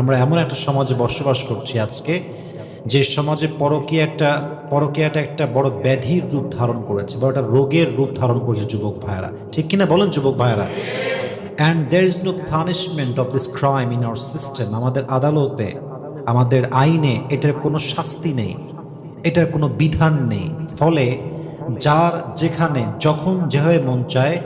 আমরা এমন একটা সমাজে বসবাস করছি আজকে, যে সমাজে পরকীয়া একটা, পরকীয়াটা একটা বড় ব্যাধির রূপ ধারণ করেছে বড় একটা রোগের রূপ ধারণ করেছে যুবক ভাইয়েরা। ঠিক কিনা বলেন যুবক ভাইয়েরা? And there is no punishment of this crime in our system আমাদের আদালতে, আমাদের আইনে এটার কোনো শাস্তি নেই, এটার কোনো বিধান নেই। ফলে যার যেখানে, যখন যেভাবে মন চায়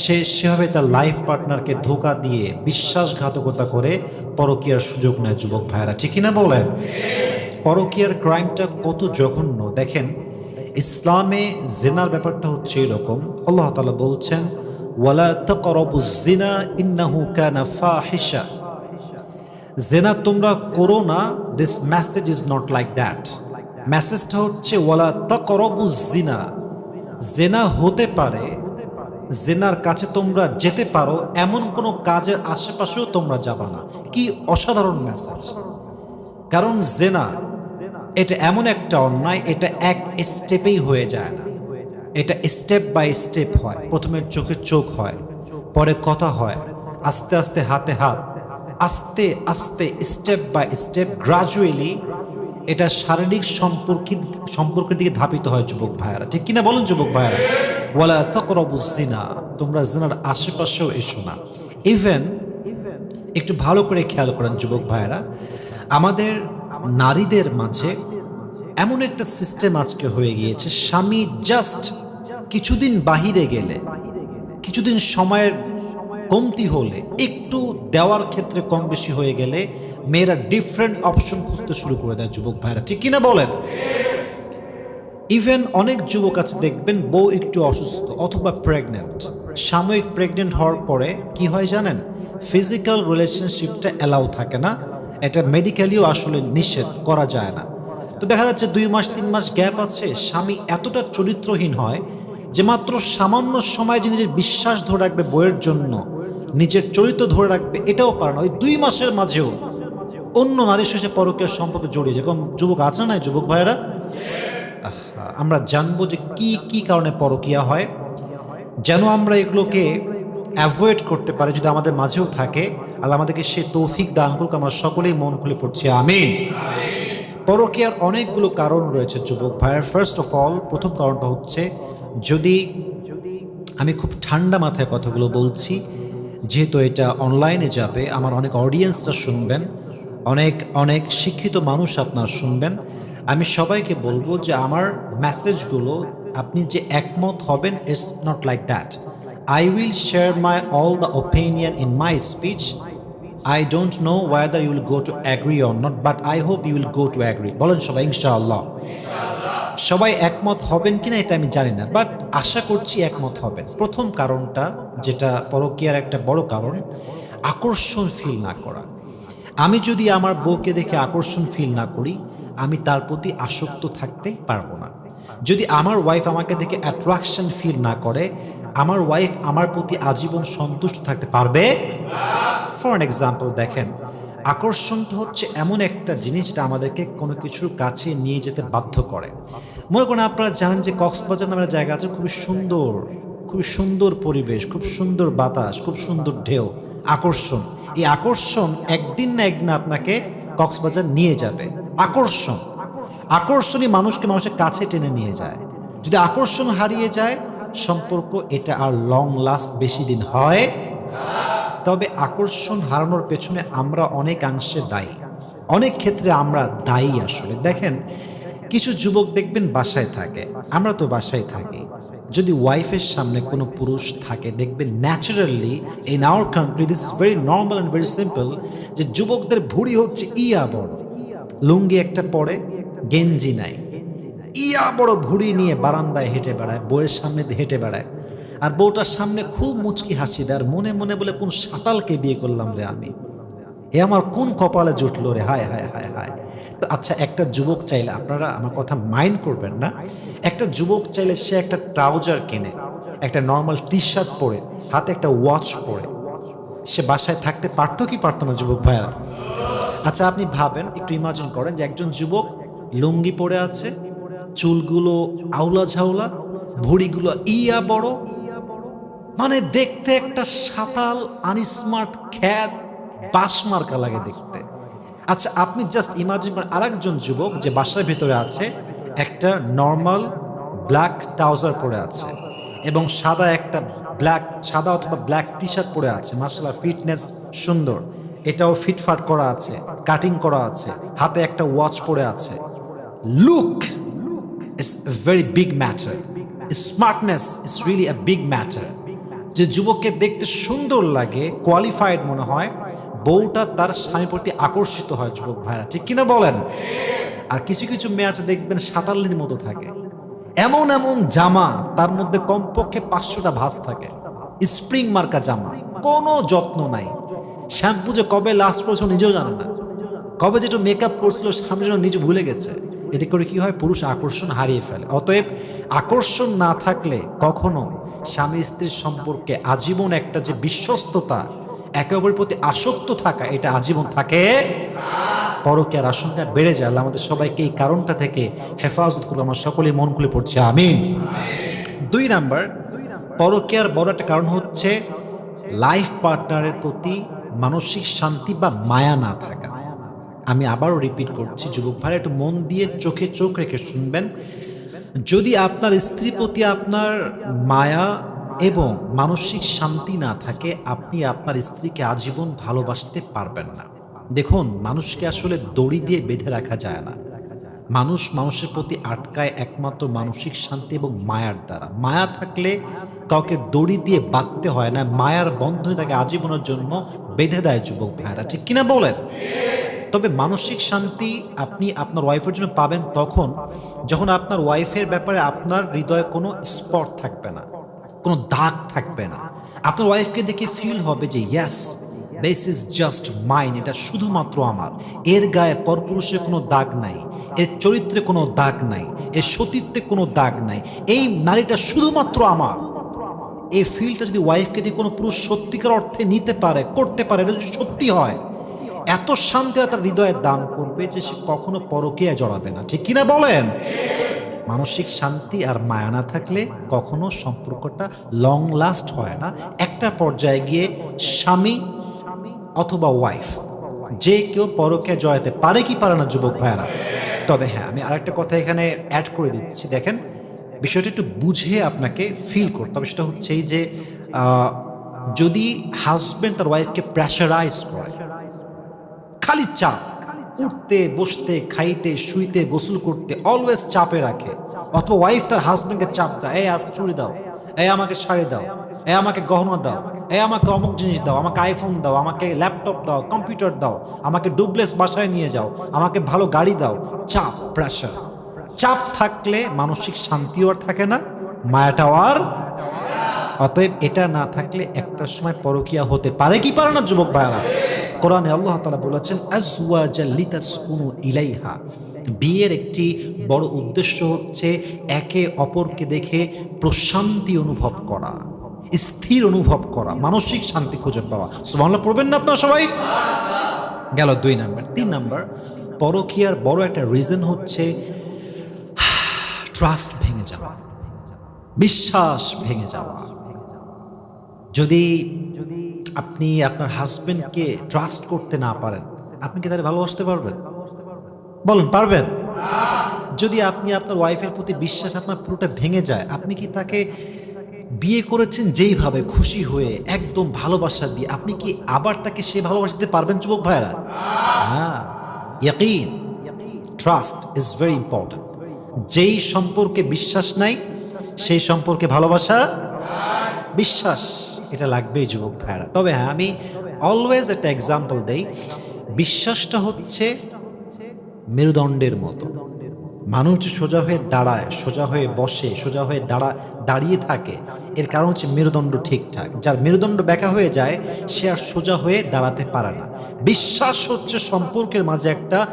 সে সেভাবে তার লাইফ পার্টনারকে ধোকা দিয়ে বিশ্বাসঘাতকতা করে পরকীয়ার সুযোগ নেয় যুবক ভাইয়েরা। ঠিক কিনা বলেন? পরকীয়ার ক্রাইমটা কত জঘন্য। দেখেন, ইসলামে জেনার ব্যাপারটা হচ্ছে এরকম। আল্লাহ তালা বলছেন, ওয়ালা তকরবুজ জিনা ইন্নাহু কানা ফাহিশা জেনা তোমরা করো না this message is not like that মেসেজটা হচ্ছে ওয়ালা তকরবু জিনা জেনা হতে পারে জেনার কাছে তোমরা যেতে পারো, এমন কোনো কাজের আশেপাশেও তোমরা যাবা না। কি অসাধারণ মেসেজ। কারণ জেনা, এটা এমন একটা অন্যায়, এটা এক স্টেপেই হয়ে যায় না। এটা স্টেপ বাই স্টেপ হয়। প্রথমে চোখে চোখ হয়, পরে কথা হয়, আস্তে আস্তে হাতে হাত, আস্তে আস্তে স্টেপ বাই স্টেপ, গ্রাজুয়ালি এটা শারীরিক সম্পর্কের সম্পর্কের দিকে ধাপিত হয় যুবক ভাইয়ারা। ঠিক কিনা বলেন যুবক ভাইয়ারা? ওয়ালা তকরবুজিনা তোমরা জিনার আশেপাশেও এসো না। ইভেন একটু ভালো করে খেয়াল করেন যুবক ভাইয়েরা, আমাদের নারীদের মাঝে এমন একটা সিস্টেম আজকে হয়ে গিয়েছে, স্বামী জাস্ট কিছুদিন বাহিরে গেলে, কিছুদিন সময়ের কমতি হলে, একটু দেওয়ার ক্ষেত্রে কম বেশি হয়ে গেলে মেয়েরা ডিফারেন্ট অপশন খুঁজতে শুরু করে দেয় যুবক ভাইরা। ঠিক কিনা বলেন? ইভেন অনেক যুবক আছে, দেখবেন বউ একটু অসুস্থ অথবা প্রেগনেন্ট সাময়িক প্রেগনেন্ট হওয়ার পরে কি হয় জানেন? ফিজিক্যাল রিলেশনশিপটা অ্যালাউ থাকে না। এটা মেডিকেলিও আসলে নিষেধ, করা যায় না। তো দেখা যাচ্ছে দুই মাস, তিন মাস গ্যাপ আছে, স্বামী এতটা চরিত্রহীন হয় যে মাত্র সামান্য সময় যে নিজের বিশ্বাস ধরে রাখবে বইয়ের জন্য, নিজের চরিত্র ধরে রাখবে, এটাও পারে না। ওই দুই মাসের মাঝেও অন্য নারীর সাথে পরকের সম্পর্কে জড়িয়ে যেরকম যুবক আছে না যুবক ভাইয়েরা? আমরা জানব যে কি কি কারণে পরকিয়া হয়, যেন আমরা এগুলোকে অ্যাভয়েড করতে পারি, যদি আমাদের মাঝেও থাকে। আল্লাহ আমাদেরকে সে তৌফিক দান করুক, আমরা সকলেই মন খুলে পড়ছি আমি পরকিয়ার অনেকগুলো কারণ রয়েছে, যুবক ভাইয়ের। ফার্স্ট অফ অল প্রথম কারণটা হচ্ছে, যদি আমি খুব ঠান্ডা মাথায় কথাগুলো বলছি, যেহেতু এটা অনলাইনে যাবে, আমার অনেক অডিয়েন্সটা শুনবেন। অনেক অনেক শিক্ষিত মানুষ আপনার শুনবেন। আমি সবাইকে বলব যে আমার মেসেজগুলো আপনি যে একমত হবেন it's not like that I will share my all the opinion in my speech I don't know whether you will go to agree or not but I hope you will go to agree বলেন সবাই, ইনশাআল্লাহ। সবাই একমত হবেন কিনা এটা আমি জানি না বাট আশা করছি একমত হবেন। প্রথম কারণটা, যেটা পরকীয়ার একটা বড় কারণ, আকর্ষণ ফিল না করা। আমি যদি আমার বউকে দেখে আকর্ষণ ফিল না করি, আমি তার প্রতি আসক্ত থাকতে পারব না। যদি আমার ওয়াইফ আমাকে দেখে অ্যাট্রাকশন ফিল না করে, আমার ওয়াইফ আমার প্রতি আজীবন সন্তুষ্ট থাকতে পারবে? ফর অ্যান এক্সাম্পল দেখেন, আকর্ষণ তো হচ্ছে এমন একটা জিনিস যেটা আমাদেরকে কোনো কিছুর কাছে নিয়ে যেতে বাধ্য করে। মনে করেন আপনারা জানেন যে কক্সবাজার নামের জায়গা আছে, খুবই সুন্দর খুবই সুন্দর পরিবেশ, খুব সুন্দর বাতাস, খুব সুন্দর ঢেউ, আকর্ষণ। এই আকর্ষণ একদিন না একদিন আপনাকে কক্সবাজার নিয়ে যাবে। আকর্ষণ। আকর্ষণই মানুষকে মানুষের কাছে টেনে নিয়ে যায়। যদি আকর্ষণ হারিয়ে যায়, সম্পর্ক এটা আর লং লাস্ট বেশি দিন হয়। তবে আকর্ষণ হারানোর পেছনে আমরা অনেকাংশে দায়ী। অনেক ক্ষেত্রে আমরা দায়ী আসলে। দেখেন, কিছু যুবক দেখবেন বাসায় থাকে। আমরা তো বাসায় থাকি। যদি ওয়াইফের সামনে কোনো পুরুষ থাকে, দেখবেন naturally in our country this very normal and very simple যে যুবকদের ভুড়ি হচ্ছে ইয়া বড়। লুঙ্গি একটা পরে, গেঞ্জি নাই। ইয়া বড় ভুড়ি নিয়ে বারান্দায় হেঁটে বেড়ায় বইয়ের সামনে হেঁটে বেড়ায়। আর বউটার সামনে খুব মুচকি হাসি দেয়। আর মনে মনে বলে, কোন সাঁতালকে বিয়ে করলাম রে আমি? এ আমার কোন কপালে জুটলো রে? হায় হায় হায় হায়। তো আচ্ছা একটা যুবক চাইলে আপনারা আমার কথা মাইন্ড করবেন না। একটা যুবক চাইলে সে একটা ট্রাউজার কেনে, একটা নর্মাল টি শার্ট পরে, হাতে একটা ওয়াচ পরে। সে বাসায় থাকতে পারতো কি পারতো না যুবক ভাইয়ারা? আচ্ছা আপনি ভাবেন, একটু ইমাজিন করেন যে একজন যুবক লুঙ্গি পরে আছে, চুলগুলো আউলা ঝাউলা, ভুড়িগুলো ইয়া বড়। মানে দেখতে একটা সাতাল আনস্মার্ট খ্যাত বাস মার্কা লাগে দেখতে। আচ্ছা আপনি জাস্ট ইমাজিন করেন আরেকজন যুবক যে বাসার ভিতরে আছে, একটা নর্মাল ব্ল্যাক ট্রাউজার পরে আছে এবং সাদা একটা ব্ল্যাক সাদা অথবা ব্ল্যাক টি শার্ট পরে আছে। মার্শাল্লাহ ফিটনেস সুন্দর। এটাও ফিটফাট করা আছে কাটিং করা আছে, হাতে একটা ওয়াচ পরে আছে। Look it's very big matter smartness is really a big matter যে যুবককে দেখতে সুন্দর লাগে কোয়ালিফাইড মনে হয় বউটা তার স্বামীর প্রতি আকর্ষিত হয়, যুবক ভাইরা। ঠিক কিনা বলেন? আর কিছু কিছু ম্যাচ দেখবেন সাতাল্লির মতো থাকে। এমন এমন জামা, তার মধ্যে কমপক্ষে পাঁচশোটা ভাঁজ থাকে। স্প্রিং মার্কা জামা, কোনো যত্ন নাই। শ্যাম্পু যে কবে লাস্ট করেছে নিজেও জানে না। কবে যেটা মেকআপ করছিল সামনে যেন নিজে ভুলে গেছে। এতে করে কি হয়? পুরুষ আকর্ষণ হারিয়ে ফেলে। অতএব আকর্ষণ না থাকলে কখনো স্বামী স্ত্রীর সম্পর্কে আজীবন একটা যে বিশ্বস্ততা একে অপরের প্রতি আসক্ত থাকা, এটা আজীবন থাকে। পরকে আর আশঙ্কা বেড়ে যায়। আমাদের সবাইকে এই কারণটা থেকে হেফাজত করব আমার সকলেই মন খুলে পড়ছে। আমি দুই নাম্বার পরকেয়ার বড় একটা কারণ হচ্ছে লাইফ পার্টনারের প্রতি মানসিক শান্তি বা মায়া না থাকা। আমি আবারও রিপিট করছি, যুবক ভাই একটু মন দিয়ে চোখে চোখ রেখে শুনবেন। যদি আপনার স্ত্রীর প্রতি আপনার মায়া এবং মানসিক শান্তি না থাকে, আপনি আপনার স্ত্রীকে আজীবন ভালোবাসতে পারবেন না। দেখুন, মানুষকে আসলে দড়ি দিয়ে বেঁধে রাখা যায় না। মানুষ মানুষের প্রতি আটকায় একমাত্র মানসিক শান্তি এবং মায়ার দ্বারা। মায়া থাকলে কাউকে দড়ি দিয়ে বাঁধতে হয় না, মায়ার বন্ধনে তাকে আজীবনের জন্য বেঁধে দেয় যুবক ভাইরা ঠিক কিনা বলেন? তবে মানসিক শান্তি আপনি আপনার ওয়াইফের জন্য পাবেন তখন যখন আপনার ওয়াইফের ব্যাপারে আপনার হৃদয়ে কোনো স্পট থাকবে না। কোনো দাগ থাকবে না। আপনার ওয়াইফকে দেখে ফিল হবে যে yes this is just mine এটা শুধুমাত্র আমার। এর গায়ে পরপুরুষের কোনো দাগ নাই, এর চরিত্রে কোনো দাগ নাই, এর সতীত্বে কোনো দাগ নাই, এই নারীটা শুধুমাত্র আমার। এই ফিলটা যদি ওয়াইফকে দিয়ে কোনো পুরুষ সত্যিকার অর্থে নিতে পারে, করতে পারে, এটা যদি সত্যি হয়, এত শান্তি তার হৃদয়ে দান করবে যে সে কখনো পরকীয়া জড়াবে না। ঠিক কিনা বলেন? মানসিক শান্তি আর মায়া না থাকলে কখনো সম্পর্কটা লং লাস্ট হয় না। একটা পর্যায়ে গিয়ে স্বামী অথবা ওয়াইফ যে কেউ পরকে জড়াতে পারে কি পারে না, যুবক ভাইয়ারা? তবে হ্যাঁ আমি আরেকটা কথা এখানে অ্যাড করে দিচ্ছি। দেখেন, বিষয়টা একটু বুঝে আপনাকে ফিল করতে হবে। সেটা হচ্ছে এই যে যদি হাজব্যান্ড তার ওয়াইফকে প্রেশারাইজ করে, খালি চাপ উঠতে, বসতে, খাইতে, শুইতে, গোসল করতে অলওয়েজ চাপে রাখে। অথবা ওয়াইফ তার হাজব্যান্ডকে চাপ দেয়, এই আজকে চুরি দাও, এই আমাকে শাড়ি দাও, এই আমাকে গহনা দাও, এই আমাকে অমুক জিনিস দাও, আমাকে আইফোন দাও, আমাকে ল্যাপটপ দাও কম্পিউটার দাও, আমাকে ডুবলেস বাসায় নিয়ে যাও, আমাকে ভালো গাড়ি দাও। চাপ প্রেশার চাপ থাকলে মানসিক শান্তিও আর থাকে না, মায়াটাও আর অতএব এটা না থাকলে একটা সময় পরকিয়া হতে পারে। কি পারে না, যুবক ভাইয়ারা? কোরআনে আল্লাহ তাআলা বলেছেন আজওয়াজা লিতাসকুনু ইলাইহা। বিয়ের একটি বড় উদ্দেশ্য হচ্ছে একে অপরকে দেখে প্রশান্তি অনুভব করা, স্থির অনুভব করা, মানসিক শান্তি খুঁজে পাওয়া। সুবহানাল্লাহ, পড়বেন না আপনার সবাই? গেল দুই নাম্বার। তিন নাম্বার, পরকিয়ার বড় একটা রিজন হচ্ছে ট্রাস্ট ভেঙে যাওয়া, বিশ্বাস ভেঙে যাওয়া। যদি আপনি আপনার হাজবেন্ডকে ট্রাস্ট করতে না পারেন, আপনি কি তাদের ভালোবাসতে পারবেন? বলুন, পারবেন? যদি আপনি আপনার ওয়াইফের প্রতি বিশ্বাস আপনার পুরোটা ভেঙে যায়, আপনি কি তাকে বিয়ে করেছেন যেইভাবে, খুশি হয়ে, একদম ভালোবাসা দিয়ে, আপনি কি আবার তাকে সে ভালোবাসা দিতে পারবেন, যুবক ভাইরা হ্যাঁ ট্রাস্ট ইজ ভেরি ইম্পর্ট্যান্ট যেই সম্পর্কে বিশ্বাস নাই, সেই সম্পর্কে ভালোবাসা বিশ্বাস, এটা লাগবেই যুবক ভাইরা তবে হ্যাঁ আমি অলওয়েজ একটা এক্সাম্পল দেই। বিশ্বাসটা হচ্ছে মেরুদণ্ডের মতো। মানুষ যে সোজা হয়ে দাঁড়ায়, সোজা হয়ে বসে, সোজা হয়ে দাঁড়া, দাঁড়িয়ে থাকে, এর কারণ হচ্ছে মেরুদণ্ড ঠিকঠাক। যার মেরুদণ্ড ব্যাকা হয়ে যায়, সে আর সোজা হয়ে দাঁড়াতে পারে না। বিশ্বাস হচ্ছে সম্পর্কের মাঝে একটা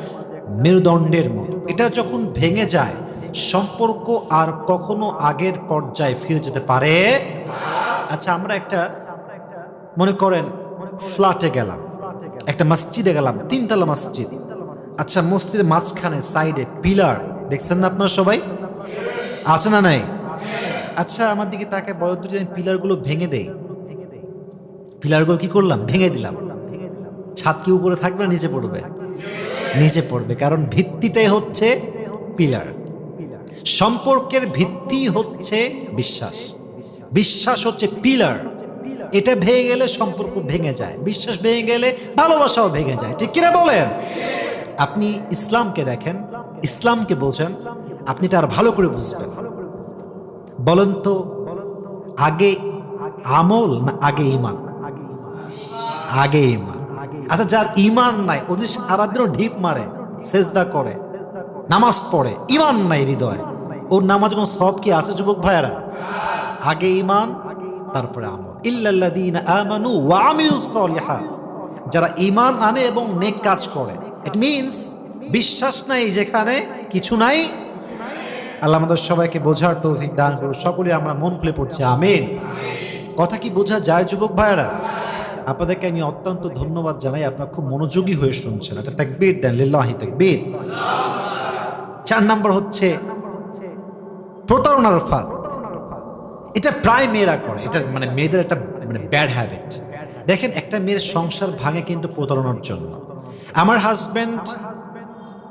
মেরুদণ্ডের মতো। এটা যখন ভেঙে যায়, সম্পর্ক আর কখনো আগের পর্যায়ে ফিরে যেতে পারে আচ্ছা আমরা একটা মনে করেন ফ্ল্যাটে গেলাম, একটা মসজিদে গেলাম, তিনতলা মসজিদ। আচ্ছা মসজিদের মাঝখানে, সাইডে, পিলার, দেখছেন না আপনারা সবাই? আছে না নাই? আচ্ছা আমার দিকে তাকে বলো তো যে পিলারগুলো ভেঙে দেই। পিলারগুলো কি করলাম? ভেঙে দিলাম। ছাদ কি উপরে থাকবে না নিচে পড়বে? নিচে পড়বে, কারণ ভিত্তিটাই হচ্ছে পিলার। সম্পর্কের ভিত্তি হচ্ছে বিশ্বাস। বিশ্বাস হচ্ছে পিলার এটা ভেঙে গেলে সম্পর্ক ভেঙে যায়। বিশ্বাস ভেঙে গেলে ভালোবাসাও ভেঙে যায়। ঠিক কিনা বলেন? আপনি ইসলামকে দেখেন, ইসলামকে বোঝেন আপনি আর ভালো করে বুঝবেন। বলেন তো, আগে আমল না আগে ইমান আগে ইমান আচ্ছা যার ইমান নাই ওদের সারাদিনও ঢিপ মারে, সেজদা করে, নামাজ পড়ে ইমান নাই হৃদয়। ওর নামাজ কোনো সব কি আছে, যুবক ভাইয়ারা? আগে ইমান তারপরে আমল। ইল্লাল্লাযীন আমানু ওয়া আমিলুস সলিহাত যারা ইমান আনে এবং নেক কাজ করে ইট মিন্স বিশ্বাস নাই যেখানে কিছু নাই। আল্লাহ আমাদের সবাইকে বোঝার তৌফিক দান করুন সকলে আমরা মন খুলে পড়ছি, আমিন। কথা কি বোঝা যায়, যুবক ভাইয়েরা? আপনাদেরকে আমি অত্যন্ত ধন্যবাদ জানাই, আপনার খুব মনোযোগী হয়ে শুনছেন। এটা তাকবীর দেন, লিল্লাহি তাকবীর। চার নাম্বার হচ্ছে, প্রতারণার ফাঁদ। এটা প্রায় মেয়েরা করে। এটা মানে মেয়েদের একটা মানে ব্যাড হ্যাবিট দেখেন একটা মেয়ের সংসার ভাঙে কিন্তু প্রতারণার জন্য। আমার হাজব্যান্ড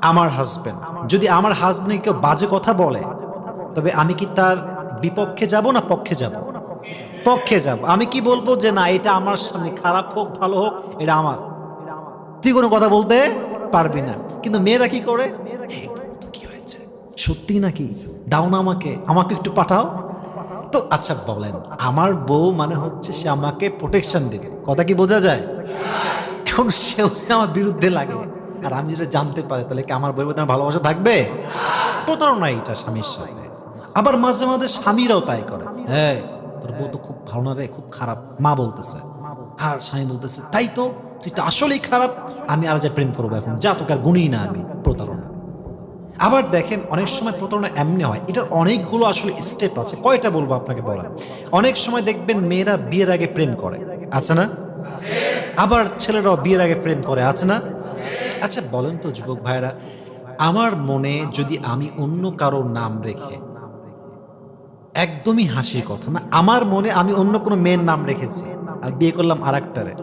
আমার হাজব্যান্ড যদি আমার হাজব্যান্ডকে কেউ বাজে কথা বলে তবে আমি কি তার বিপক্ষে যাব না পক্ষে যাব? পক্ষে যাব। আমি কি বলব যে না এটা আমার সামনে খারাপ হোক ভালো হোক এটা আমার। তুই কোনো কথা বলতে পারবি না। কিন্তু মেয়েরা কি করে? "হে, কি হয়েছে? সত্যি নাকি? দাও না আমাকে আমাকে একটু পাঠাও। তো আচ্ছা বলেন, আমার বউ মানে হচ্ছে সে আমাকে প্রোটেকশন দেবে। কথা কি বোঝা যায়? এখন সেও যদি আমার বিরুদ্ধে লাগে। আর আমি যেটা জানতে পারি, তাহলে কি আমার বউয়ের প্রতি আমার ভালোবাসা থাকবে? প্রতারণা এটা স্বামীর সাথে। আবার মাঝে মাঝে স্বামীরাও তাই করে। হ্যাঁ তোর বউ তো খুব ভালো না রে, খুব খারাপ। মা বলতেছে। আর স্বামী বলতেছে, তাই তো, তুই তো আসলেই খারাপ। আমি আর যে প্রেম করব এখন, যা তোকে আর গুণই না আমি, প্রতারণা। আবার দেখেন অনেক সময় প্রতারণা এমনি হয়। এটার অনেকগুলো আসলে স্টেপ আছে। কয়টা বলব আপনাকে বলেন অনেক সময় দেখবেন মেয়েরা বিয়ের আগে প্রেম করে। আছে না? আবার ছেলেরাও বিয়ের আগে প্রেম করে। আছে না? আচ্ছা বলেন তো যুবক ভাইরা আমার মনে যদি আমি অন্য কারোর নাম রেখে, একদমই হাসির কথা না, আমার মনে আমি অন্য কোনো মেয়ের নাম রেখেছি আর বিয়ে করলাম আর একটারে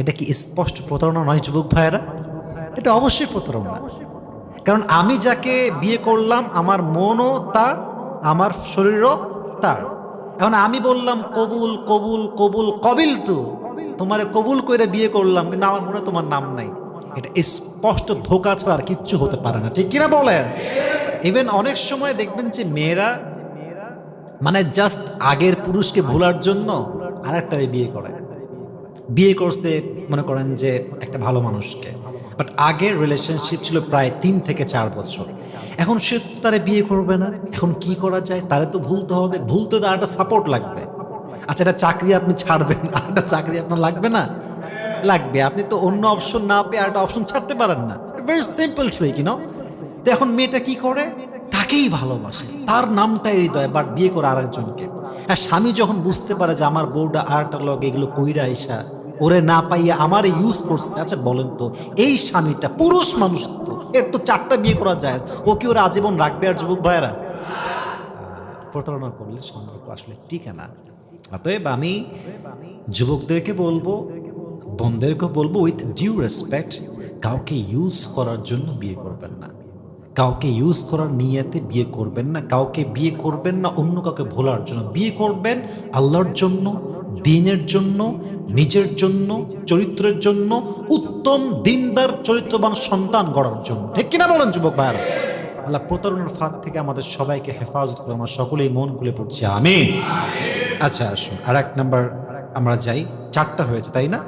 এটা কি স্পষ্ট প্রতারণা নয় যুবক ভাইয়েরা? এটা অবশ্যই প্রতারণা। কারণ আমি যাকে বিয়ে করলাম, আমার মনও তার, আমার শরীরও তার। এখন আমি বললাম, কবুল কবুল কবুল, কবিল তো। তোমারে কবুল করে বিয়ে করলাম, কিন্তু আমার মনে তোমার নাম নাই। এটা স্পষ্ট ধোকা ছাড়া আর কিচ্ছু হতে পারে না। ঠিক কিনা বলেন? ইভেন অনেক সময় দেখবেন যে মেয়েরা মানে জাস্ট আগের পুরুষকে ভোলার জন্য আর একটা বিয়ে করে। বিয়ে করছে, মনে করেন যে একটা ভালো মানুষকে। বাট আগের রিলেশনশিপ ছিল প্রায় তিন থেকে চার বছর। এখন সে তারে বিয়ে করবে না। এখন কি করা যায়? তারে তো ভুলতে হবে। ভুলতে তো আর একটা সাপোর্ট লাগবে। আচ্ছা এটা চাকরি আপনি ছাড়বেন আর একটা চাকরি আপনার লাগবে না? লাগবে। আপনি তো অন্য অপশন না পেয়ে আর একটা অপশন ছাড়তে পারেন না। ভেরি সিম্পল ট্রুই কিনো তো এখন মেয়েটা কি করে? তাকেই ভালোবাসে। তার নামটাই হৃদয় বাট বিয়ে করে আরেকজনকে। আর স্বামী যখন বুঝতে পারে যে আমার বউটা আরেকটা লগ এগুলো কইরা আইসা ওরে না পাইয়ে আমার ইউজ করছে। আচ্ছা বলেন তো, এই স্বামীটা পুরুষ মানুষ তো, এর তো চারটা বিয়ে করা যায় ও কি ওরা আজীবন রাখবে আর যুবক ভাইয়েরা? প্রতারণা করলে সম্পর্ক আসলে টিকে না। অতএব আমি যুবকদেরকে বলব বোনদেরকে বলব উইথ ডিউ রেসপেক্ট কাউকে ইউজ করার জন্য বিয়ে করবেন না। কাউকে ইউজ করার নিয়েতে বিয়ে করবেন না, কাউকে বিয়ে করবেন না, অন্য কাউকে ভোলার জন্য। বিয়ে করবেন আল্লাহর জন্য, দিনের জন্য, নিজের জন্য, চরিত্রের জন্য, উত্তম দিনদার, চরিত্রবান সন্তান গড়ার জন্য। ঠিক কিনা বলেন যুবক ভাইয়ারা? আল্লাহ প্রতারণার ফাঁদ থেকে আমাদের সবাইকে হেফাজত করে আমরা সকলেই মন খুলে পড়ছি আমি আচ্ছা আসুন আর এক নাম্বার আমরা যাই। চারটা হয়েছে, তাই না?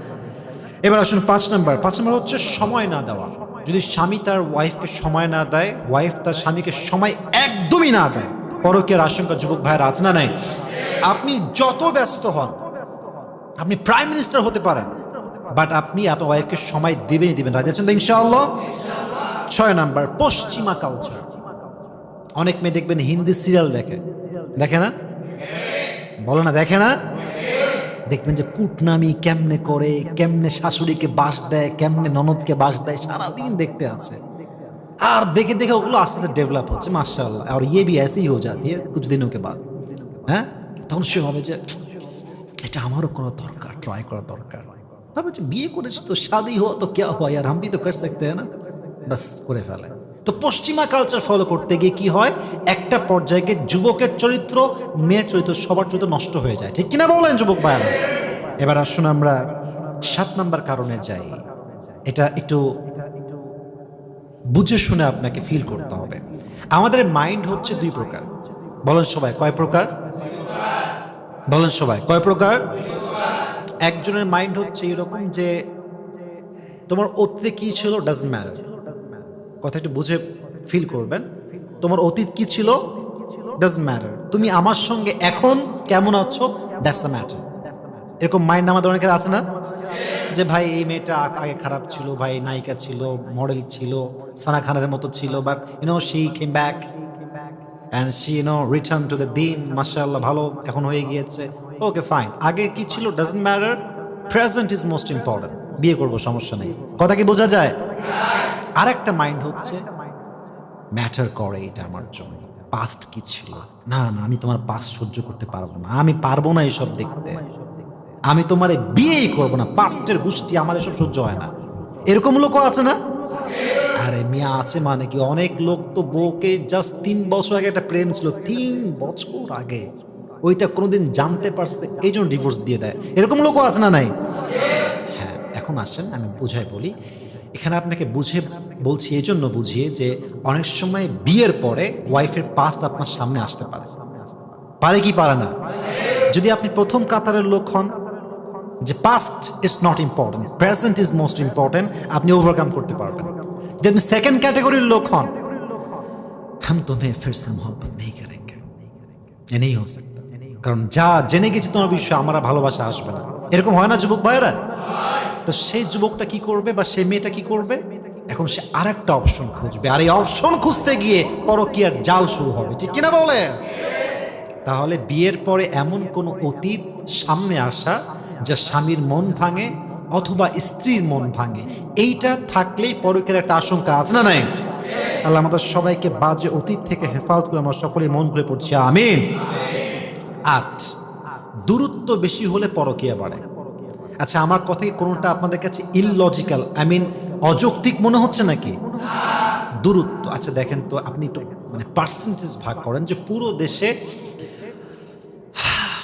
এবার আসুন পাঁচ নাম্বার। পাঁচ নাম্বার হচ্ছে সময় না দেওয়া। যদি স্বামী তার ওয়াইফকে সময় না দেয় ওয়াইফ তার স্বামীকে সময় একদমই না দেয় পরকের আশঙ্কা যুবক ভাইয়ের আছে না নাই? আপনি যত ব্যস্ত হন, আপনি প্রাইম মিনিস্টার হতে পারেন বাট আপনি আপনার ওয়াইফকে সময় দেবেনই দিবেন রাজি আছেন তো ইনশাআল্লাহ? ছয় নাম্বার, পশ্চিমা কালচার অনেক মেয়ে দেখবেন হিন্দি সিরিয়াল দেখে। দেখে না? বলো না, দেখে না? দেখবেন যে কুটনামি কেমনে করে, কেমনে শাশুড়িকে বাস দেয়, কেমনে ননদকে বাস দেয়, সারাদিন দেখতে আছে। আর দেখে দেখে ওগুলো আস্তে আস্তে ডেভেলপ হচ্ছে মার্শাল্লাহ আর ইয়ে বি এসেই হয়ে যাতি কিছু দিনকে বাদ। হ্যাঁ? তখন সে হবে যে, এটা আমারও করা দরকার ট্রাই করা দরকার। ভাবে যে, বিয়ে করেছি তো, শাদি হওয়া তো কে হয়? আর আমি তো কর সকতে না? বাস করে ফেলে। তো পশ্চিমা কালচার ফলো করতে গিয়ে কি হয়? একটা পর্যায়ে যুবকের চরিত্র, মেয়ের চরিত্র সবার চরিত্র নষ্ট হয়ে যায়। ঠিক কিনা বলেন যুবক ভাইরা এবার আসুন আমরা সাত নাম্বার কারণে যাই। এটা একটু বুঝে শুনে আপনাকে ফিল করতে হবে। আমাদের মাইন্ড হচ্ছে দুই প্রকার। বলেন সবাই, কয় প্রকার? বলেন সবাই, কয় প্রকার? একজনের মাইন্ড হচ্ছে এরকম যে, তোমার অতীতে কি ছিল? ডাজন্ট ম্যাটার কথা একটু বুঝে ফিল করবেন। তোমার অতীত কি ছিল? ডাজন্ট ম্যাটার তুমি আমার সঙ্গে এখন কেমন আছো? দ্যাটস দ্য ম্যাটার এরকম মাইন্ড আমাদের অনেকের আছে না? যে ভাই, এই মেয়েটা আগে খারাপ ছিল, ভাই নায়িকা ছিল মডেল ছিল, সানা খানের মতো ছিল but you know she came back and she you know return to the দিন মাশাআল্লাহ, ভালো, এখন হয়ে গিয়েছে। ওকে ফাইন আগে কি ছিল? Doesn't matter present is most important বিয়ে করব, সমস্যা নেই। কথা কি বোঝা যায়? আর একটা মাইন্ড হচ্ছে ম্যাটার করে এটা আমার জন্য। পাস্ট কি ছিল? না না, আমি তোমার পাস্ট সহ্য করতে পারব না। আমি পারব না এসব দেখতে। আমি তোমার বিয়েই করব না। পাস্টের গোষ্ঠী আমার এসব সহ্য হয় না। এরকম লোকও আছে না? আরে মিয়া, আছে মানে কি? অনেক লোক তো বউকে জাস্ট তিন বছর আগে একটা প্রেম ছিল, তিন বছর আগে। ওইটা কোনোদিন জানতে পারছে এই জন্য ডিভোর্স দিয়ে দেয়। এরকম লোকও আছে না নাই? এখন আসেন, আমি বুঝাই বলি। এখানে আপনাকে বুঝে বলছি এই জন্য বুঝিয়ে যে অনেক সময় বিয়ের পরে ওয়াইফের পাস্ট আপনার সামনে আসতে পারে। পারে কি পারে না? যদি আপনি প্রথম কাতারের লোক হন, যে past is not important present is most important আপনি ওভারকাম করতে পারবেন। যদি আপনি সেকেন্ড ক্যাটাগরির লোক হন, হাম তোমায় ফের সে নেই কারণ যা জেনে গেছি তোমার বিষয়ে, আমার ভালোবাসা আসবে না। এরকম হয় না, যুবক ভাইয়েরা? তো সেই যুবকটা কি করবে বা সেই মেয়েটা কি করবে? এখন সে আর একটা অপশন খুঁজবে। আর এই অপশন খুঁজতে গিয়ে পরকীয়ার জাল শুরু হবে। ঠিক কিনা বলে তাহলে বিয়ের পরে এমন কোনো অতীত সামনে আসা যা স্বামীর মন ভাঙে অথবা স্ত্রীর মন ভাঙে, এইটা থাকলেই পরকের একটা আশঙ্কা আছে না নাই? আল্লাহ আমাদের সবাইকে বাজে অতীত থেকে হেফাজত করে, আমরা সকলে মন করে পড়ছি। আমিন। আট। দূরত্ব বেশি হলে পরকীয়া বাড়ে। আচ্ছা আমার কথায় কোনোটা আপনাদের কাছে ইললজিক্যাল আই মিন অযৌক্তিক মনে হচ্ছে নাকি? দূরত্ব। আচ্ছা দেখেন তো, আপনি একটু মানে পার্সেন্টেজ ভাগ করেন যে পুরো দেশে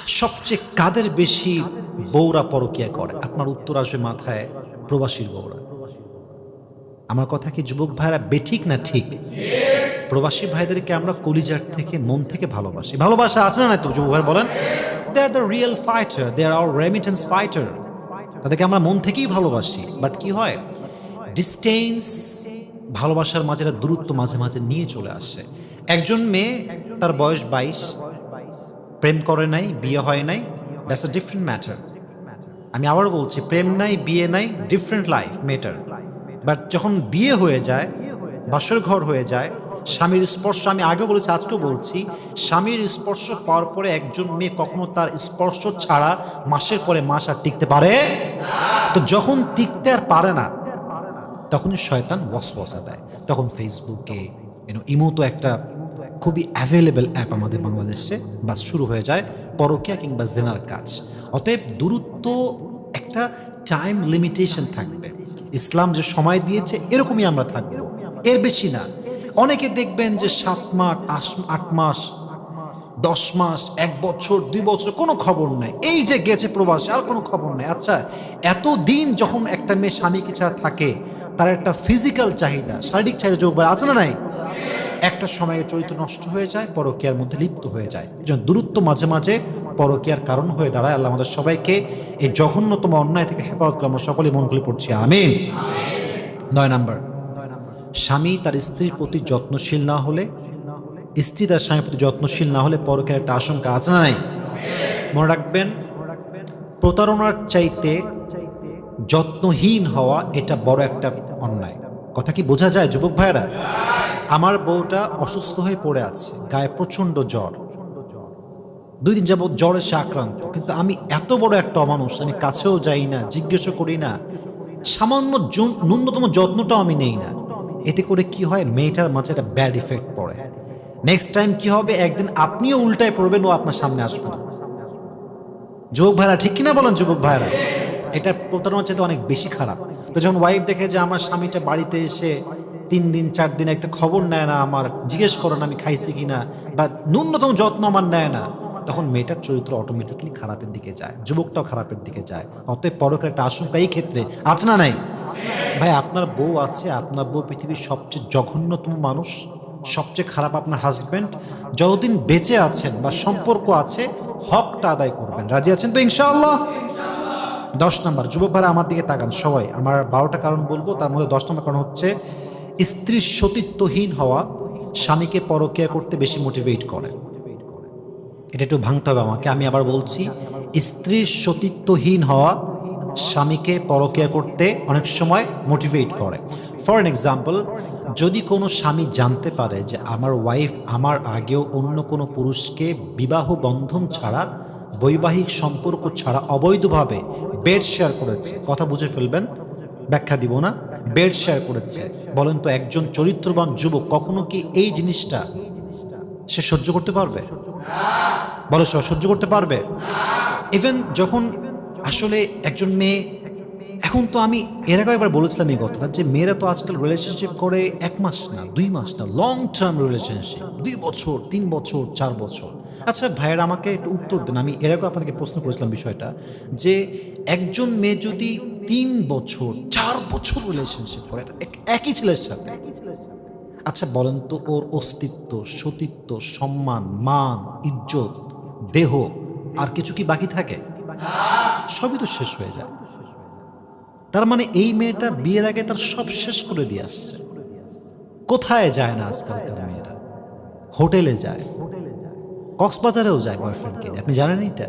সবচেয়ে কাদের বেশি বউরা পরকিয়া করে। আপনার উত্তর আসবে মাথায় প্রবাসীর বউরা। আমার কথা কি যুবক ভাইরা বেঠিক না ঠিক? প্রবাসী ভাইদেরকে আমরা কলিজার থেকে, মন থেকে ভালোবাসি। ভালোবাসা আছে না তো, যুবক ভাই বলেন? They are the real fighter they are our remittance fighter তাদেরকে আমরা মন থেকেই ভালোবাসি। বাট কি হয়? ডিস্টেন্স ভালোবাসার মাঝে একটা দূরত্ব মাঝে মাঝে নিয়ে চলে আসে। একজন মেয়ে, তার বয়স বাইশ। প্রেম করে নাই, বিয়ে হয় নাই। দ্যাটস আ ডিফারেন্ট ম্যাটার আমি আবার বলছি, প্রেম নাই, বিয়ে নাই ডিফারেন্ট লাইফ মেটার বাট যখন বিয়ে হয়ে যায়, বাসর ঘর হয়ে যায় স্বামীর স্পর্শ আমি আগেও বলেছি, আজকেও বলছি, স্বামীর স্পর্শ পাওয়ার পরে একজন মেয়ে কখনো তার স্পর্শ ছাড়া মাসের পরে মাস আর টিকতে পারে? তো যখন টিকতে আর পারে না, তখনই শয়তান ওয়াসওয়াসা দেয়। তখন ফেসবুকে ইমো তো একটা খুবই অ্যাভেলেবেল অ্যাপ আমাদের বাংলাদেশে বা শুরু হয়ে যায়, পরকিয়া কিংবা জেনার কাজ। অতএব দূরত্ব একটা টাইম লিমিটেশন থাকবে। ইসলাম যে সময় দিয়েছে, এরকমই আমরা থাকব। এর বেশি না। অনেকে দেখবেন যে সাত মাস আট মাস, দশ মাস, এক বছর, দুই বছর কোনো খবর নাই। এই যে গেছে প্রবাসে, আর কোনো খবর নেই। আচ্ছা এত দিন যখন একটা মেয়ে স্বামীকে ছাড়া থাকে, তার একটা ফিজিক্যাল চাহিদা, শারীরিক চাহিদা যোগ আছে না নাই? একটা সময়ে চরিত্র নষ্ট হয়ে যায়, পরকীয়ার মধ্যে লিপ্ত হয়ে যায়। দূরত্ব মাঝে মাঝে পরকীয়ার কারণ হয়ে দাঁড়ায়। আল্লাহ আমাদের সবাইকে এই জঘন্যতম অন্যায় থেকে হেফাজত করে, আমরা সকলে মন খুলে পড়ছি। আমিন। নয় নাম্বার। স্বামী তার স্ত্রীর প্রতি যত্নশীল না হলে, স্ত্রী তার স্বামীর প্রতি যত্নশীল না হলে পরকের একটা আশঙ্কা আছে না নাই? মনে রাখবেন, প্রতারণার চাইতে যত্নহীন হওয়া এটা বড় একটা অন্যায়। কথা কি বোঝা যায়, যুবক ভাইয়েরা? আমার বউটা অসুস্থ হয়ে পড়ে আছে, গায়ে প্রচণ্ড জ্বর। দুই দিন যাবৎ জ্বরে সে আক্রান্ত। কিন্তু আমি এত বড় একটা অমানুষ, আমি কাছেও যাই না, জিজ্ঞেসও করি না। সামান্য ন্যূনতম যত্নটাও আমি নেই না। এতে করে কি হয়? মেয়েটার মাঝে একটা ব্যাড ইফেক্ট পড়ে। নেক্সট টাইম কি হবে? একদিন আপনিও উল্টায় পড়বেন, ও আপনার সামনে আসবে না। যুবক ভাইরা, ঠিক কিনা বলেন যুবক ভাইরা? এটা প্রতারণার চাইতে অনেক বেশি খারাপ। তো যখন ওয়াইফ দেখে যে আমার স্বামীটা বাড়িতে এসে তিন দিন, চার দিন একটা খবর নেয় না, আমার জিজ্ঞেস করে না আমি খাইছি কিনা বা ন্যূনতম যত্ন আমার নেয় না, তখন মেয়েটার চরিত্র অটোমেটিকলি খারাপের দিকে যায়, যুবকটাও খারাপের দিকে যায়। অতএব পরকের একটা আশঙ্কা এই ক্ষেত্রে, আছে না নাই? ভাই, আপনার বউ আছে, আপনার বউ পৃথিবীর সবচেয়ে জঘন্যতম মানুষ, সবচেয়ে খারাপ আপনার হাজব্যান্ড যতদিন বেঁচে আছেন বা সম্পর্ক আছে, হকটা আদায় করবেন। রাজি আছেন তো ইনশাআল্লাহ? দশ নম্বর, যুবক ভাইরা আমার দিকে তাকান, সবাই। আমার বারোটা কারণ বলব, তার মধ্যে দশ নম্বর কারণ হচ্ছে, স্ত্রীর সতীত্বহীন হওয়া স্বামীকে পরকিয়া করতে বেশি মোটিভেট করে। এটা একটু ভাঙতে হবে আমাকে, আমি আবার বলছি, স্ত্রীর সতীত্বহীন হওয়া স্বামীকে পরকিয়া করতে অনেক সময় মোটিভেট করে। ফর অ্যান এক্সাম্পল যদি কোনো স্বামী জানতে পারে যে আমার ওয়াইফ আমার আগেও অন্য কোনো পুরুষকে বিবাহ বন্ধন ছাড়া, বৈবাহিক সম্পর্ক ছাড়া অবৈধভাবে বেড শেয়ার করেছে, কথা বুঝে ফেলবেন? ব্যাখ্যা দিব না। বেড শেয়ার করেছে। বলেন তো একজন চরিত্রবান যুবক কখনো কি এই জিনিসটা সে সহ্য করতে পারবে? বলো সহ্য করতে পারবে? ইভেন যখন আসলে একজন মেয়ে, এখন তো আমি, এর আগে একবার বলেছিলাম এই কথাটা যে মেয়েরা তো আজকাল রিলেশনশিপ করে এক মাস না, দুই মাস না লং টার্ম রিলেশনশিপ দুই বছর, তিন বছর, চার বছর। আচ্ছা ভাইয়েরা, আমাকে একটু উত্তর দেন। আমি এর আগে আপনাকে প্রশ্ন করেছিলাম বিষয়টা যে একজন মেয়ে যদি তিন বছর, চার বছর রিলেশনশিপ করে এক- একই ছেলের সাথে। আচ্ছা বলেন তো, ওর অস্তিত্ব, সতীত্ব, সম্মান, মান, ইজ্জত, দেহ, আর কিছু কি বাকি থাকে? সবই তো শেষ হয়ে যায়। তার মানে এই মেয়েটা বিয়ের আগে তার সব শেষ করে দিয়ে আসছে। কোথায় যায় না আজকালকার মেয়েরা? হোটেলে যায়। কক্সবাজারেও যায় বয়ফ্রেন্ডকে। আপনি জানেন এটা?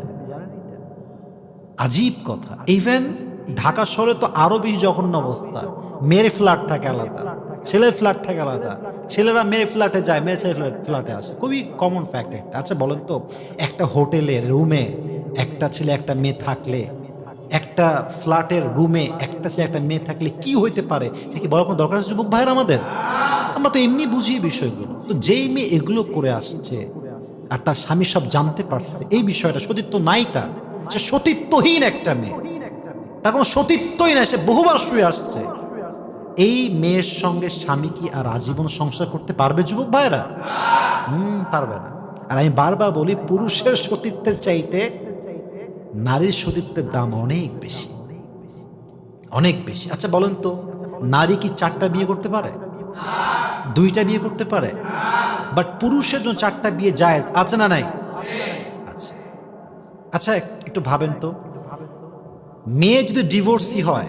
আজীব কথা। ইভেন ঢাকা শহরে তো আরও বেশি জঘন্য অবস্থা। মেয়ের ফ্ল্যাট থাকে আলাদা। ছেলের ফ্ল্যাট থাকে আলাদা। ছেলেরা মেয়ের ফ্ল্যাটে যায়, মেয়ের ছেলে ফ্ল্যাট ফ্ল্যাটে আসে। খুবই কমন ফ্যাক্ট একটা। আচ্ছা বলেন তো, একটা হোটেলের রুমে একটা ছেলে, একটা মেয়ে থাকলে, একটা ফ্ল্যাটের রুমে একটা ছেলে, একটা মেয়ে থাকলে কি হইতে পারে? এটা কি বড় কোনো দরকার আছে যুবক ভাইয়ের আমাদের? আমরা তো এমনি বুঝি বিষয়গুলো। তো যেই মেয়ে এগুলো করে আসছে আর তার স্বামী সব জানতে পারছে, এই বিষয়টা সতীত্ব নাই তার। সে সতীত্বহীন একটা মেয়ে। তার কোনো সতীত্বই নাই, সে বহুবার শুয়ে আসছে। এই মেয়ের সঙ্গে স্বামী কি আর আজীবন সংসার করতে পারবে যুবক ভাইরা হুম, পারবে না। আর আমি বারবার বলি, পুরুষের সতীত্বের চাইতে নারীর সতীত্বের দাম অনেক বেশি। অনেক বেশি। আচ্ছা বলেন তো, নারী কি চারটা বিয়ে করতে পারে? দুইটা বিয়ে করতে পারে? বাট পুরুষের জন্য চারটা বিয়ে জায়েজ আছে না নাই? আচ্ছা আচ্ছা একটু ভাবেন তো, মেয়ে যদি ডিভোর্সি হয়,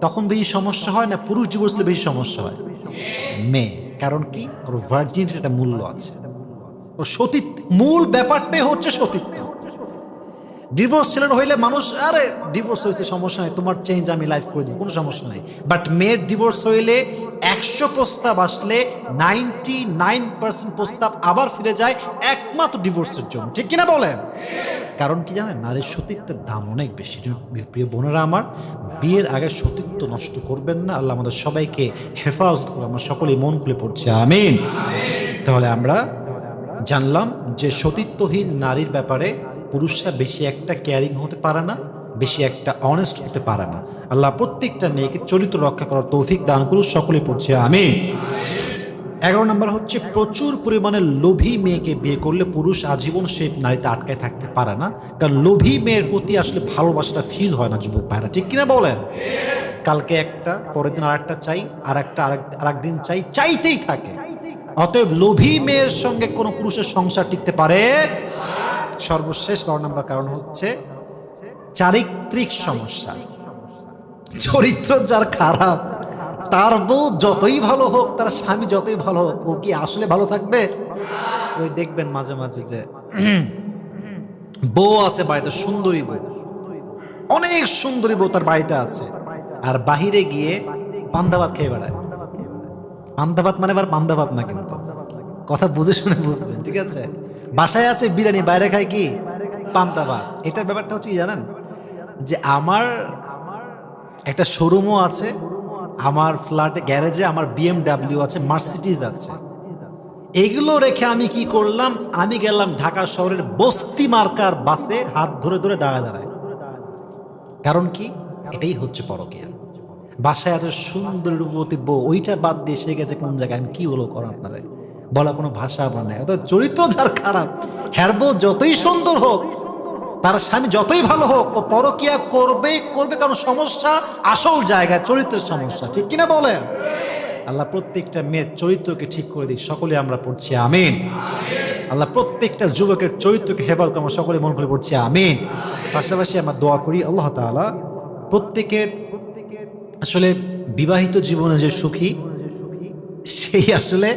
তখন বেশি সমস্যা হয় না পুরুষ ডিভোর্স হলে বেশি সমস্যা হয়? মেয়ে। কারণ কি? ওর ভার্জিনিটির একটা মূল্য আছে। ওর সতীত্ব মূল ব্যাপারটাই হচ্ছে সতীত্ব। ডিভোর্স ছেলের হইলে মানুষ, আরে ডিভোর্স হয়েছে সমস্যা নাই, তোমার চেঞ্জ আমি লাইফ করে দিই কোনো সমস্যা নাই। বাট মেয়ের ডিভোর্স হইলে একশো প্রস্তাব আসলে নাইনটি নাইন পার্সেন্ট প্রস্তাব আবার ফিরে যায় একমাত্র ডিভোর্সের জন্য, ঠিক কিনা বলেন? কারণ কি জানেন, নারীর সতীত্বের দাম অনেক বেশি। প্রিয় বোনেরা আমার, বিয়ের আগে সতীত্ব নষ্ট করবেন না, আল্লাহ আমাদের সবাইকে হেফাজত করে আমরা সকলেই মন খুলে পড়ছি, আমিন। তাহলে আমরা জানলাম যে সতীত্বহীন নারীর ব্যাপারে পুরুষরা বেশি একটা কেয়ারিং হতে পারে না, বেশি একটা অনেস্ট হতে পারে না। আল্লাহ প্রত্যেকটা মেয়েকে চরিত্র রক্ষা করার তৌফিক দান করুন সকলে পড়ছে আমি এগারো নম্বর হচ্ছে, প্রচুর পরিমাণে লোভী মেয়েকে বিয়ে করলে পুরুষ আজীবন সেই নারীতে আটকায় থাকতে পারে না। কারণ লোভী মেয়ের প্রতি আসলে ভালোবাসাটা ফিল হয় না যুবক ভাইরা, ঠিক কিনা বলেন? কালকে একটা, পরের দিন আর একটা চাই আর একটা আর একদিন চাই, চাইতেই থাকে। অতএব লোভী মেয়ের সঙ্গে কোনো পুরুষের সংসার টিকতে পারে সর্বশেষ বারো নম্বর কারণ হচ্ছে চারিত্রিক সমস্যা। চরিত্র যার খারাপ, তার বউ যতই ভালো হোক, তার স্বামী যতই ভালো হোক, ও কি আসলে ভালো থাকবে? ওই দেখবেন মাঝে মাঝে যে বউ আছে বাড়িতে, সুন্দরী বউ। অনেক সুন্দরী বউ তার বাড়িতে আছে। আর বাহিরে গিয়ে পান্দাবাদ খেয়ে বেড়ায়। পান্দাবাদ মানে আবার পান্দাবাদ না কিন্তু। কথা বুঝে শুনে বুঝবেন, ঠিক আছে? বাসায় আছে, বিরিয়ানি, বাইরে খায় কি? পান্তাবাদ এটার ব্যাপারটা হচ্ছে কি জানেন? যে আমার একটা শোরুমও আছে, আমার ফ্ল্যাটে গ্যারেজে আমার বিএমডাব্লিউ আছে মার্সিডিজ আছে। এগুলো রেখে আমি কি করলাম? আমি গেলাম ঢাকা শহরের বস্তি মার্কার বাসে হাত ধরে ধরে দাঁড়ায় দাঁড়ায়। কারণ কি? এটাই হচ্ছে পরকিয়া। বাসায় এত সুন্দর রূপবতী বউ, ওইটা বাদ দিয়ে সে গেছে কোন জায়গায়? আমি কি বলো করো আপনারে? বলা কোনো ভাষা বানায় অর্থাৎ চরিত্র যার খারাপ হ্যার বউ যতই সুন্দর হোক, তার স্বামী যতই ভালো হোক, ও পরকিয়া করবে করবে, কারণ সমস্যা আসল জায়গায়, চরিত্রের সমস্যা। ঠিক কিনা বলেন? আল্লাহ প্রত্যেকটা মেয়ের চরিত্রকে ঠিক করে দিই সকলে আমরা পড়ছি আমিন। আল্লাহ প্রত্যেকটা যুবকের চরিত্রকে হেফাজত করে আমরা সকলে মন করে পড়ছি আমিন। পাশাপাশি আমরা দোয়া করি আল্লাহ তাআলা প্রত্যেকের আসলে বিবাহিত জীবনে যে সুখী, সেই আসলে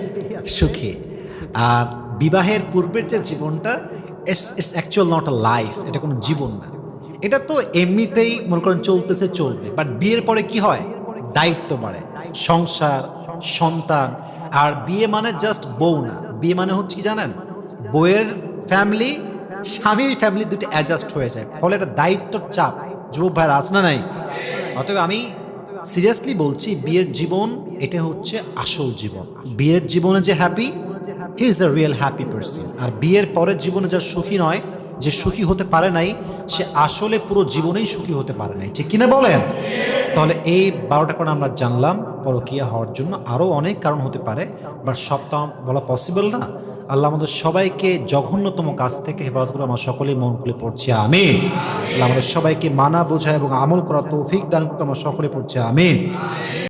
সুখী। আর বিবাহের পূর্বের যে জীবনটা it's it's actual not a life এটা কোনো জীবন না। এটা তো এমনিতেই মনে করেন চলতেছে, চলবে। বাট বিয়ের পরে কি হয়? দায়িত্ব বাড়ে। সংসার, সন্তান, আর বিয়ে মানে জাস্ট বউ না। বিয়ে মানে হচ্ছে কি জানেন? বউয়ের ফ্যামিলি স্বামীর ফ্যামিলি দুটো অ্যাডজাস্ট হয়ে যায়। ফলে একটা দায়িত্বর চাপ। যুবক ভাইয়ের আছে না নাই? অতএব আমি সিরিয়াসলি বলছি, বিয়ের জীবন, এটা হচ্ছে আসল জীবন। বিয়ের জীবনে যে happy he is a real happy person আর বিয়ের পরের জীবনে যা সুখী নয়, যে সুখী হতে পারে নাই, সে আসলে পুরো জীবনেই সুখী হতে পারে নাই। ঠিক কিনা বলেন? তাহলে এই বারোটা কারণ আমরা জানলাম, পরকিয়া হওয়ার জন্য আরও অনেক কারণ হতে পারে বাট তো বলা পসিবল না। আল্লাহ আমাদের সবাইকে জঘন্যতম কাজ থেকে হেফাজত করে আমরা সকলেই মন খুলে পড়ছি। আমি আল্লাহ আমাদের সবাইকে মানা, বোঝা এবং আমল করা তৌফিক দান করতে আমরা সকলে পড়ছি। আমিন।